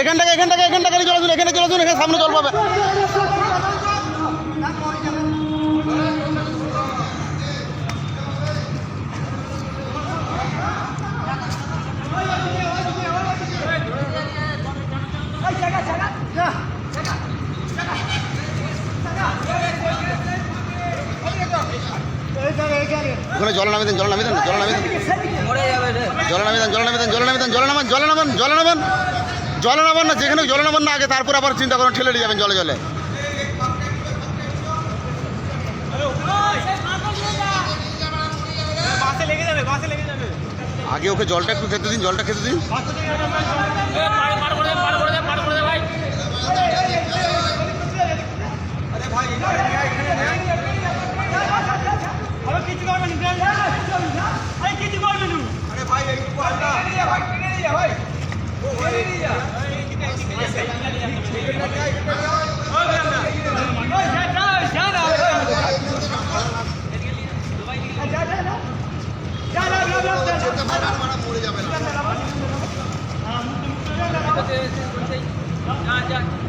এখান থেকে এখান থেকে এখান থেকে চলে এখানে চলে এখানে সামনে জল পাবে। ওখানে জল নামে দেন, জল নামে দেন, জল নামে দেন। জল নামে দেন, জল নামে দেন, জল নামে দেন, জল নামান জল নামান জল নামান জল নামান না, যেখানে জল নামান না, আগে তারপর আবার চিন্তা করুন, ঠেলে নিয়ে যাবেন জলে জলে। আগে ওকে জলটা একটু খেতে দিন, জলটা খেতে দিন। ভাই। মরে যাবে। না